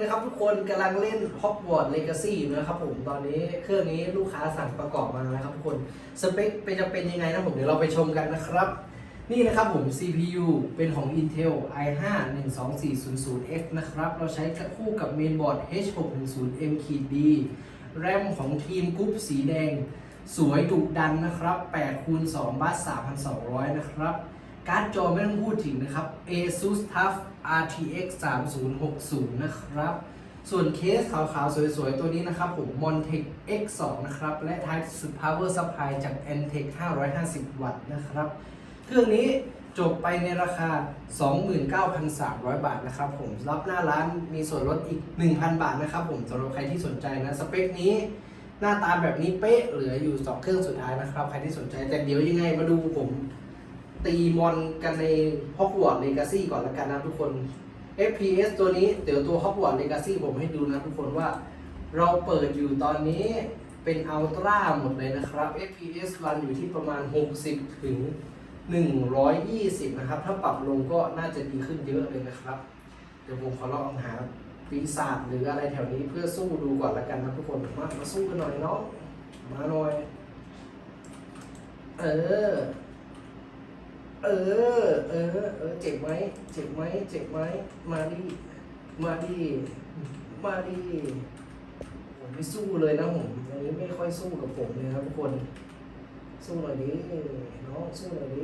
นะคนกำลังเล่น Hogwarts Legacy อยู่นะครับผมตอนนี้เครื่องนี้ลูกค้าสั่งประกอบมานะครับทุกคนสเปคเป็นจะเป็นยังไงนะผมเดี๋ยวเราไปชมกันนะครับ นี่นะครับผม CPU เป็นของ Intel i5 12400X นะครับ เราใช้คู่กับเมนบอร์ด H610M-D RAM ของทีมกรุ๊ปสีแดง สวยดุดันนะครับ8คูณ2บัส3,200 นะครับ การ์ดจอไม่ต้องพูดถึงนะครับ ASUS TUF RTX 3060 นะครับ ส่วนเคสขาวๆ สวยๆ ตัวนี้นะครับ ผม Montech X2 นะครับ และท้ายสุด Power Supply จาก Antec 550 วัตต์นะครับ เครื่องนี้จบไปในราคา 29,300 บาทนะครับผม รับหน้าร้านมีส่วนลดอีก 1,000 บาทนะครับผมสำหรับใครที่สนใจนะ สเปคนี้หน้าตาแบบนี้เป๊ะเหลืออยู่ 2 เครื่องสุดท้ายนะครับ ใครที่สนใจแต่เดี๋ยวยังไงมาดูผม ตีมอนกันใน Hogwarts Legacy ก่อนละกันนะทุกคน FPS ตัวนี้เดี๋ยวตัว Hogwarts Legacy ผมให้ดูนะทุกคนว่า เราเปิดอยู่ตอนนี้เป็นอัลตร้าหมดเลยนะครับ FPS รันอยู่ที่ประมาณ 60 ถึง 120 นะครับ ถ้าปรับลงก็น่าจะดีขึ้นเยอะเลยนะครับ เดี๋ยวผมขอลองหาปีศาจหรืออะไรแถวนี้เพื่อสู้ดูก่อนละกันนะทุกคน มามาสู้กันหน่อยเนาะมาหน่อย เออ เออ เออ เออ เจ็บไหม เจ็บไหม เจ็บไหม มาดิ มาดิ มาดิผมไม่สู้เลยนะผมอันนี้ไม่ค่อยสู้กับผมเลยนะทุกคน สู้หน่อยดิน้องสู้หน่อยดิ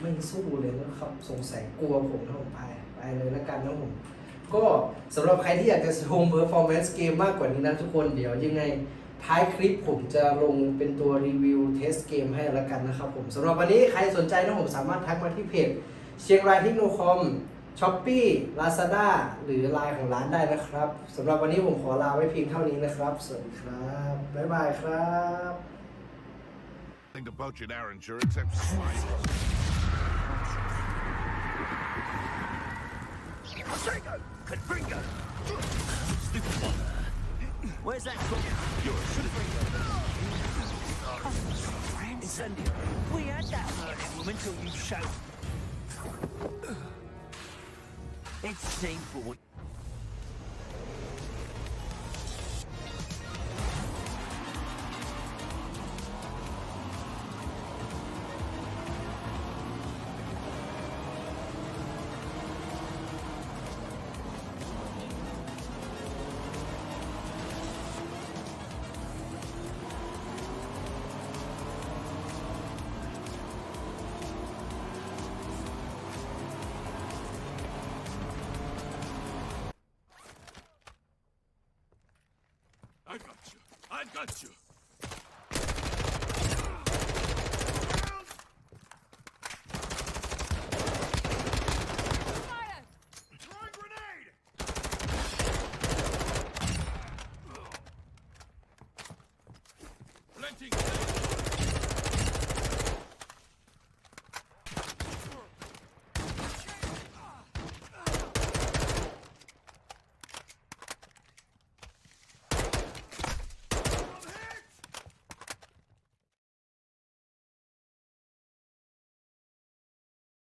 ไม่สู้เลยนะครับ สงสัยกลัวผมนะผมไป ไปเลยแล้วกันนะผม ก็สำหรับใครที่อยากจะชม performance เกมมากกว่านี้นะทุกคน เดี๋ยวยังไงท้ายคลิปผมจะลงเป็นตัวรีวิว เทสเกมให้แล้วกันนะครับผมสำหรับวันนี้ใครสนใจนะผมสามารถทักมาที่เพจเชียงรายเทคโนคอมช้อปปี้ลาซาด้าหรือไลน์ของร้านได้นะครับสำหรับวันนี้ผมขอลาไว้เพียงเท่านี้นะครับ สวัสดีครับ บ๊ายบายครับ Nothing to budget Arranger except smile. Masengo! Confringo! Stupid one. Where's that from? You're a incendiary. We had that learning woman till you showed. It's shameful I got you. Planting!